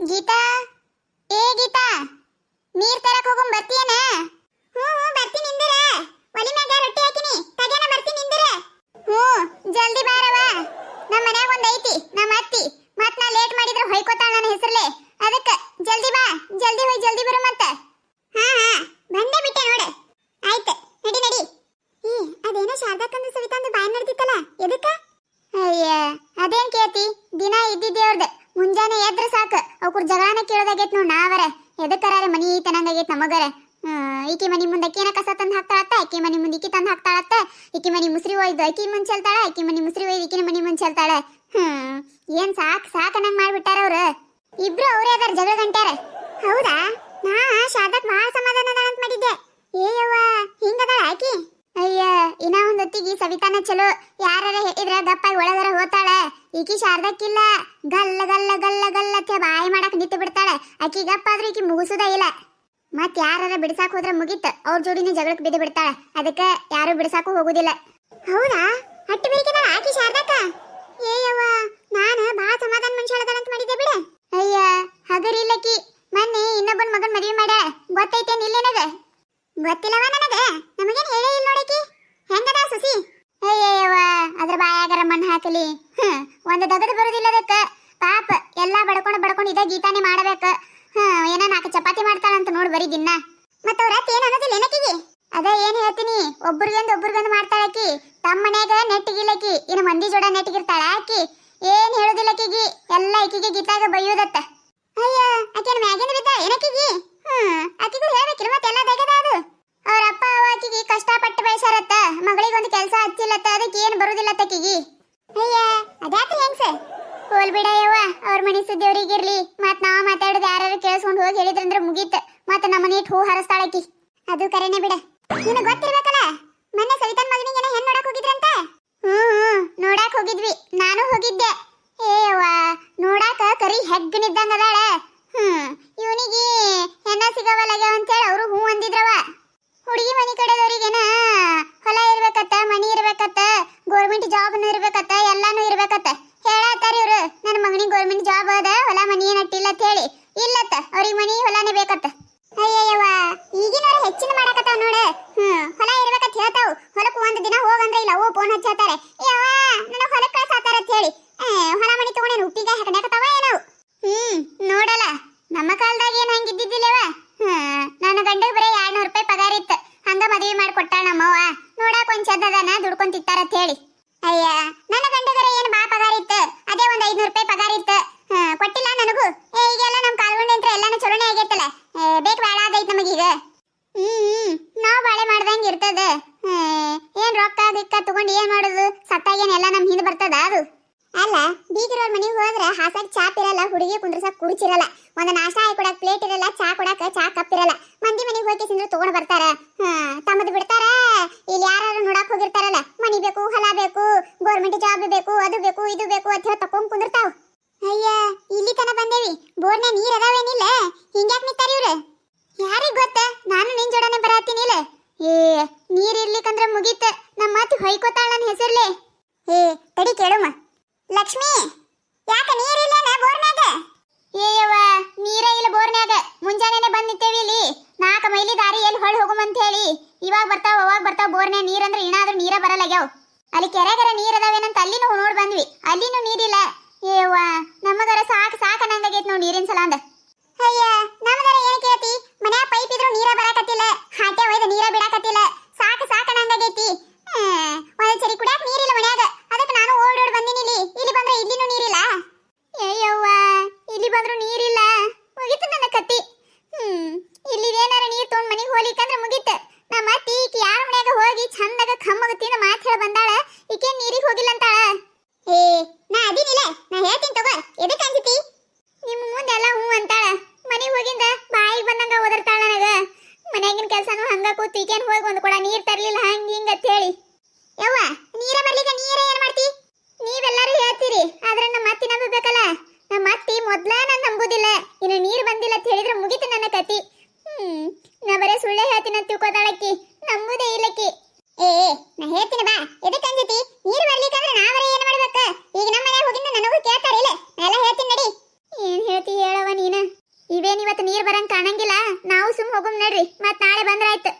ಗೀತಾ? ಏ ಗೀತಾ, ನೀರ್ ತರಕ್ ಹೋಗಂ, ಬರ್ತೀಯನ? ಹ್ಞೂ ಹ್ಞೂ, ಬರ್ತೀನಿ ಇಂದಿರ ಒಲಿ ಮ್ಯಾಗ ರೊಟ್ಟಿ ಹಾಕಿನಿ. ತಗೇನ ಬರ್ತೀನಿ ಇಂದಿರ ಹ್ಞೂ, ಜಲ್ದಿ ಬಾರವ ನಮ್ಮ ಮನ್ಯಾಗ ಒಂದ್ ಐತಿ ನಮ್ಮ ಅತ್ತಿ. ಮತ್ ನಾ ಲೇಟ್ ಮಾಡಿದ್ರೆ ಹೊಯ್ಕೋತಾಳ ನನ್ನ ಹೆಸರ್ಲೆ ಅದಕ್ಕ ಜಲ್ದಿ ಬಾ ಜಲ್ದಿ ಹೋಯ್ ಜಲ್ದಿ ಬರು ಮತ್ತ ಹಾ ಹಾ ಬಂದೇ ಬಿಟ್ಟೆ ನೋಡ ಆಯ್ತು ನಡಿ ನಡಿ ಈ ಅದೇನೋ ಶಾರದಾಕಂದು ಸವಿತಾಂದು ಬಾಯ್ ನಡ್ದಿತ್ತಲ್ಲ ಎದಕ್ಕ ಅಯ್ಯ ಅದೇನ್ ಕೇತಿ ದಿನ ಇದ್ದಿದ್ದೇವ್ರದ್ದು ಮುಂಜಾನೆ ಎದ್ರ ಸಾಕು ಜಗಳನ ಕೇಳೋದಾಗೈತ್ ನೋಡ್ ನಾವರ. ಎದಕ್ಕರಾರೆ ಮನಿ ತನಂಗಾಗೈತ್ ನಮಗರ. ಈಕಿ ಮನಿ ಮುಂದೆ ಅಕ್ಕಿನ ಕಸ ತಂದು ಹಾಕ್ತಾಳತ್ತ? ಅಕ್ಕಿ ಮನಿ ಮುಂದೆ ಇಕ್ಕಿ ತಂದು ಹಾಕ್ತಾಳತ್ತ? ಈಕಿ ಮನಿ ಮುಸ್ರಿ ಒಯ್ದು ಅಕ್ಕಿ ಮುಂದ್ ಚಲ್ತಾಳ? ಅಕ್ಕಿ ಮನಿ ಮುಸ್ರಿ ಒಯ್ದು ಈಕಿನ ಮನಿ ಮುಂದ್ ಚೆಲ್ತಾಳ? ಹ್ಮ್, ಏನ್ ಸಾಕ್ ಸಾಕ್ ಅನ್ನಂಗ್ ಮಾಡ್ಬಿಟ್ಟಾರ ಅವ್ರು. ಇಬ್ರು ಅವ್ರೇ ಅದಾರ ಜಗಳ ಗಂಟ್ಯಾರ. ಹೌದಾ? ನಾ ಶಾರದಾಕ್ ಭಾಳ ಸಮಾಧಾನ ಅದಾಳ ಅಂತ ಮಾಡಿದ್ದೆ ಏಯವ್ವ ಹಿಂಗದಾಳ ಆಕಿ ಅಯ್ಯ ಇನ್ನ ಒಂದ್ ಹೊತ್ತಿಗೆ ಸವಿತಾನ ಚಲೋ ಯಾರಾರ ಹೇಳಿದ್ರ ಗಪ್ಪಾಗಿ ಒಳಗರ ಹೋತಾಳ ಈಕಿ ಶಾರದಕ್ಕಿಲ್ಲ. ಗಲ್ಲ ಗಲ್ಲ ಗಲ್ಲ ಗಲ್ಲ ಅಂತ ಬಾಯಿ ಮಾಡಕ್ ನಿಂತು ಬಿಡ್ತಾಳ. ಆಕಿ ಗಪ್ಪ ಆದ್ರೆ ಈಕಿ ಮುಗಿಸೋದೇ ಇಲ್ಲ. ಮತ್ ಯಾರಾರ ಬಿಡ್ಸಾಕ್ ಹೋದ್ರ ಮುಗಿತ್. ಅವ್ರ ಜೋಡಿನೇ ಜಗಳಕ್ಕೆ ಬಿದ್ದು ಬಿಡ್ತಾಳೆ. ಅದಕ್ಕ ಯಾರು ಬಿಡ್ಸಾಕು ಹೋಗುದಿಲ್ಲ. ಹೌದಾ? ಹಟ್ಟಿ ಬೇಕಿದಾಳ ಆಕಿ ಶಾರದಕ್ಕ? ಏಯವ್ವ ನಾನು ಬಹಳ ಸಮಾಧಾನ ಮನುಷ್ಯ ಅಂತ ಮಾಡಿದ್ದೆ ಬಿಡ. ಅಯ್ಯ ಹಗರಿಲ್ಲಕಿ ಮೊನ್ನೆ ಇನ್ನೊಬ್ಬನ ಮಗನ್ ಮದುವೆ ಮಾಡ ಗೊತ್ತೈತೆ ನಿಲ್ಲೇನದ ಗೊತ್ತಿಲ್ಲವ ನನಗ? ನಮಗೇನು ಹೇಳೇ ಇಲ್ಲ ನೋಡಕಿ ಹೆಂಗದ ಸಸಿ? ಅಯ್ಯವ್ವ ಅದ್ರ ಬಾಯಾಗರ ಮಣ್ಣು ಹಾಕಲಿ. ಹ್ಮ್, ಒಂದು ದಗದ ಬರುದಿಲ್ಲ ಅದಕ್ಕ ಪಾಪ, ಎಲ್ಲ ಬಡ್ಕೊಂಡು ಬಡ್ಕೊಂಡು ಇದ ಗೀತಾನೆ ಮಾಡಬೇಕ. ಹ್ಮ್, ಏನೋ ನಾಲ್ಕು ಚಪಾತಿ ಮಾಡ್ತಾಳಂತ ನೋಡು ಬರೀ ದಿನ. ಮತ್ತ ಅವ್ರ ಅತ್ತೆ ಏನ್ ಅನ್ನೋದಿಲ್ಲ ಏನಕ್ಕಿಗೆ? ಅದ ಏನ್ ಹೇಳ್ತೀನಿ? ಒಬ್ರಿಗೊಂದು ಒಬ್ರಿಗೊಂದು ಮಾಡ್ತಾಳ ಆಕಿ ತಮ್ಮ ಮನ್ಯಾಗ ನೆಟ್ಟಿಗಿಲ್ಲಕಿ ಇನ್ನು ಮಂದಿ ಜೋಡ ನೆಟ್ಟಿಗಿರ್ತಾಳ ಆಕಿ ಏನ್ ಹೇಳುದಿಲ್ಲ ಆಕಿಗಿ ಎಲ್ಲ ಈಕಿಗೆ ಗೀತಾಗ ಬೈಯೋದತ್ತ. ಅಯ್ಯ ಆಕಿನ ಮ್ಯಾಗಿಂದ ಬಿದ್ದ ಏನಕ್ಕಿಗಿ? ಹೋಲ್ ಬಿಡ ಯವ್ವ ಅವ್ರ ಮನೆ ಸುದ್ದಿ ಅವ್ರಿಗಿರ್ಲಿ ಮತ್ ನಾವ್ ಮಾತಾಡೋದು ಯಾರು ಕೇಳಿಸ್ಕೊಂಡು ಹೋಗಿ ಹೇಳಿದ್ರಂದ್ರ ಮುಗೀತ. ಮತ್ ನಮ್ಮ ಮನೆ ಹೂ ಹರಸ್ತಾಳಕಿ. ಅದು ಕರೆನೆ ಬಿಡ. ನಿನಗ್ ಗೊತ್ತಿರ್ಬೇಕಲ್ಲ, ಮೊನ್ನೆ ಸವಿತನ್ ಮಗನಿಗೆ ಹೆಣ್ ನೋಡಕ್ ಹೋಗಿದ್ರಂತ? ಹ್ಮ್ ಹ್ಮ್, ನೋಡಕ್ ಹೋಗಿದ್ವಿ. ನಾನು ಹೋಗಿದ್ದೆ. ಏವ್ವ ನೋಡಾಕ ಕರಿ ಹೆಗ್ಗನಿದ್ದಂಗ ಅದಾಳ ಹ್ಮ್, ಇವನಿಗೆ ಹೆಣ್ಣ ಸಿಗವಲ್ಲಾಗ್ಯಾವ ಅಂತೇಳಿ ಅವರು ಹೂ ಅಂದಿದ್ರವ. ಹುಡುಗಿ ಮನಿ ಕಡೆದವ್ರಿಗೇನ ಹೊಲ ಇರ್ಬೇಕತ್ತ, ಮನಿ ಇರ್ಬೇಕತ್ತ ಗೋರ್ಮೆಂಟ್ ಜಾಬ್ನು ಇರ್ಬೇಕತ್ತ, ಎಲ್ಲಾನು ಇರ್ಬೇಕತ್ತ. ಅದ ಹೊಲ ಮನಿ ಏನ್ ಅಟ್ಟಿಲ್ಲ ಅಂತ ಹೇಳಿ, ಇಲ್ಲತ್ತ, ಅವ್ರಿಗೆ ಮನಿ ಹೊಲನೇ ಬೇಕತ್ತ. ಅಯ್ಯಯ್ಯವ್ವ ಈಗಿನವ್ರ ಹೆಚ್ಚಿನ ಮಾಡಕತ್ತಾವ ನೋಡ. ಹ್ಮ್, ಹೊಲ ಇರ್ಬೇಕಂತ ಹೇಳ್ತಾವು. ಹೊಲಕ್ ಒಂದ್ ದಿನ ಹೋಗಂದ್ರ ಇಲ್ಲ, ಓ ಫೋನ್ ಹಚ್ಚತ್ತಾರ ಯವ್ವ, ನನ್ನ ಹೊಲಕ್ ಕಳ್ಸಾತಾರ ಅಂತ ಹೇಳಿ. ಹೊಲ ಮನಿ ತಗೊಂಡೇನು ಉಪ್ಪಿಗೆ ಹಾಕಣಕತ್ತಾವ ಏನವು ಹ್ಮ್, ನೋಡಲ್ಲ, ನಮ್ಮ ಕಾಲದಾಗ ಏನ್ ಹಂಗಿದ್ದಿದ್ದಿಲ್ಲವ? ಹ್ಮ್, ನನ್ನ ಗಂಡಗ್ ಬರೀ ಎರಡ್ನೂರು ರೂಪಾಯಿ ಪಗಾರ ಇತ್ತು. ಹಂಗ ಮದುವೆ ಮಾಡ್ಕೊಟ್ಟಾಳ ನಮ್ಮವ್ವ. ನೋಡಾಕ್ ಒಂದ್ ದುಡ್ಕೊಂಡ್ ತಿಂತಾರ ಅಂತ ಹೇಳಿ. ಅಯ್ಯ ನನ್ನ ಗಂಡಗರ ಏನ್ ಬಾ ಪಗಾರ ಇತ್ತು ಅದೇ ಒಂದ್ ಐದ್ನೂರು ರೂಪಾಯಿ ಪಗಾರ ಇತ್ತು ಹ್ಮ್, ಕೊಟ್ಟಿಲ್ಲ ನನಗೂ ಏ ಈಗೆಲ್ಲ ನಮ್ ಕಾಲ್ಗೊಂಡ್ ಅಂತ ಎಲ್ಲಾನು ಚಲೋನೆ ಆಗೈತಲ್ಲ ಏ, ಬೇಕ್ ಬೇಡ ಹ್ಮ್ ನಾವ್ ಬಾಳೆ ಮಾಡ್ದಂಗ ಇರ್ತದ. ಏನ್ ರೊಕ್ಕ ದಿಕ್ಕ ತಗೊಂಡ್ ಏನ್ ಮಾಡುದು? ಸತ್ತಾಗೇನ್ ಎಲ್ಲ ನಮ್ ಹಿಂದ್ ಬರ್ತದ ಅದು? ಅಲ್ಲ ಬೀಗಿರೋರ್ ಮನೆಗೆ ಹೋದ್ರೆ ಹಾಸಕ್ ಚಾಪ್ ಇರಲ್ಲ ಹುಡುಗಿ ಕುಂದ್ರಸಕ್ ಕುರ್ಚಿರಲ್ಲ ಒಂದ್ ನಾಷ್ಟ ಹಾಕಿ ಕೊಡಕ್ ಪ್ಲೇಟ್ ಇರಲ್ಲ, ಚಾ ಕೊಡಕ್ ಚಾ ಕಪ್ ಇರಲ್ಲ. ಮಂದಿ ಮನೆಗೆ ಹೋಗಿ ಸಿಂದ್ರೆ ತಗೊಂಡ್ ಬರ್ತಾರ. ತಮ್ಮದ್ ಬಿಡ್ತಾರ? ಇಲ್ಲಿ ಯಾರು ನೋಡಕ್ ಹೋಗಿರ್ತಾರಲ್ಲ, ಮನಿ ಬೇಕು, ಹೊಲ ಬೇಕು ಗೌರ್ಮೆಂಟ್ ಜಾಬ್ ಬೇಕು, ಅದು ಬೇಕು, ಇದು ಬೇಕು ಅಂತ ಹೇಳಿ ತಕೊಂಡ್ ಕುಂದಿರ್ತಾವ್. ಅಯ್ಯ, ಇಲ್ಲಿ ತನ ಬಂದೇವಿ. ಬೋರ್ನ ನೀರ್ ಅದಾವೇನಿಲ್ಲ? ಹಿಂಗ್ಯಾಕ್ ನಿಂತಾರ ಇವ್ರು? ಯಾರಿಗ್ ಗೊತ್ತೆ? ನಾನು ನಿನ್ ಜೋಡನೆ ಬರತ್ತೀನಿಲ್ಲ ಏ, ನೀರ್ ಇರ್ಲಿಕ್ಕಂದ್ರೆ ಮುಗೀತ. ನಮ್ಮ ಮಾತು ಹೊಯ್ಕೋತಾಳ ನನ್ನ ಹೆಸರ್ಲೆ. ಏ, ತಡಿ ಕೇಳುಮ ಲಕ್ಷ್ಮಿ, ಯಾಕ ನಾ ಬೋರ್ನ್ಯಾಗ? ಏಯವ್ವ ನೀರ ಇಲ್ಲ ಬೋರ್ನ್ಯಾಗ. ಮುಂಜಾನೆನೆ ಬಂದ್ ನಿಂತೇವಿ ಇಲ್ಲಿ. ನಾಲ್ಕು ಮೈಲಿ ದಾರಿ ಎಲ್ಲಿ ಹೊಳ್ ಹೋಗುಮಂತ ಹೇಳಿ ಇವಾಗ ಬರ್ತಾವ, ಅವಾಗ ಬರ್ತಾವ ಬೋರ್ನ್ಯಾಗ ನೀರಂದ್ರ ಇನ್ನಾದ್ರೂ ನೀರ ಬರಲ್ಲಾಗ್ಯಾವ. ಅಲ್ಲಿ ಕೆರೆಗರ ನೀರ್ ಅದಾವೇನಂತ ಅಲ್ಲಿನೂ ನೋಡ್ ಬಂದ್ವಿ. ಅಲ್ಲಿನೂ ನೀರಿಲ್ಲ. ಏವ್ವ ನಮಗರ ಸಾಕ್, ಸಾಕು ಅನ್ನಂಗಾಗೈತ್ ನೋಡ್ ನೀರಿನ ಸಲ ಅಂದ ಅಯ್ಯ ನಮ್ದರ ಏನ್ ಕೇಳ್ತಿ ಮನ್ಯಾಗ ಪೈಪ್ ಇದ್ರು ನೀರ ಬರಾಕತ್ತಿಲ್ಲ ಹಾಟೆ ಒಯ್ದ ನೀರ ಬಿಡಾಕತ್ತಿಲ್ಲ ಸಾಕ್ ಸಾಕ್ ಅನ್ನಂಗಾಗೈತಿ ಹ್ಮ್, ಒಂದ್ ಸರಿ ಕುಡ್ಯಾಕ ನೀರಿಲ್ಲ ಮನ್ಯಾಗ ಅದಕ್ಕೆ ನಾನು ಓಡೋಡ್ ಬಂದಿನಿ ಇಲ್ಲಿ ಇಲ್ಲಿ ಬಂದ್ರೆ ಇಲ್ಲಿನೂ ನೀರಿಲ್ಲ ಅಯ್ಯವ್ವ ಇಲ್ಲಿ ಬಂದ್ರು ನೀರಿಲ್ಲ ಮುಗೀತು ನನ್ನ ಕತ್ತಿ ಹ್ಮ್ ಇಲ್ಲಿ ಏನಾರ ನೀರ್ ತಗೊಂಡ್ ಮನಿಗ್ ಹೋಗ್ಲಿಕ್ಕಂದ್ರ ಮುಗೀತು ನಮ್ಮ ಅತ್ತಿ ಈಕಿ ಯಾರ ಮನ್ಯಾಗ ಹೋಗಿ ಚಂದಾಗ ಕಮ್ಮಗ ತಿಂದ ಮಾತ್ ಹೇಳ ಬಂದಾಳ ಈಕೆ ನೀರಿಗೆ ಹೋಗಿಲ್ಲ ಅಂತಾಳ ಏ ನಾ ಅದಿನಿಲ್ಲ ನಾ ಹೇಳ್ತೀನಿ ತಗೋ ಎದಕ್ಕೆ ಅಂಜಿತಿ ನಿಮ್ಮ ಮುಂದೆಲ್ಲ ಹ್ಞೂ ಅಂತಾಳ ಮನೆಗೆ ಹೋಗಿಂದ ಬಾಯಿಗೆ ಬಂದಂಗ ಓದರ್ತಾಳ ನನಗ ಮನ್ಯಾಗಿನ ಕೆಲಸನೂ ಹಂಗ ಕೂತು ಈಗೇನು ಹೋಗಿ ಒಂದು ಕೂಡ ನೀರು ತರಲಿಲ್ಲ ಹಂಗ ಹಿಂಗ ಅಂತ ಹೇಳಿ ಯವ್ವ ನೀರ ಬರ್ಲಿಕ್ಕೆ ನೀರ ಏನ್ ಮಾಡ್ತಿ ನೀವೆಲ್ಲರೂ ಹೇಳ್ತೀರಿ ಆದ್ರೆ ನಮ್ಮ ಅತ್ತಿ ನಂಬಬೇಕಲ್ಲ ನಮ್ಮ ಅತ್ತಿ ಮೊದ್ಲ ನಾನು ನಂಬುದಿಲ್ಲ ಇನ್ನು ನೀರು ಬಂದಿಲ್ಲ ಅಂತ ಹೇಳಿದ್ರೆ ಮುಗೀತು ನನ್ನ ಕತಿ ಹ್ಮ್ ನಾ ಬರೇ ಸುಳ್ಳೆ ತಿಳ್ಕೊತಾಳಕ್ಕಿ ನಂಬುದೇ ಇಲ್ಲಕ್ಕಿ. ಏ ನಾ ಹೇಳ್ತೀನಿ ಬಾ ಎದಕ್ಕೆ ಅಂಜತಿ? ನೀರು ಬರ್ಲಿಕ್ಕಂದ್ರೆ ನಾವರೇ ಏನು ಮಾಡ್ಬೇಕು? ಈಗ ನಮ್ಮ ಮನೆ ಹೋಗಿಂದ ನನಗೂ ಕೇಳ್ತಾರೆ ಇಲ್ಲ. ಎಲ್ಲ ಹೇಳ್ತೀನಿ ನಡಿ. ಏನ್ ಹೇಳ್ತಿ ಹೇಳವ ನೀನ? ಇವತ್ತು ನೀರು ಬರಂಗ್ ಕಾಣಂಗಿಲ್ಲ? ನಾವು ಸುಮ್ ಹೋಗಮ್ ನಡ್ರಿ, ಮತ್ ನಾಳೆ ಬಂದ್ರಾಯ್ತು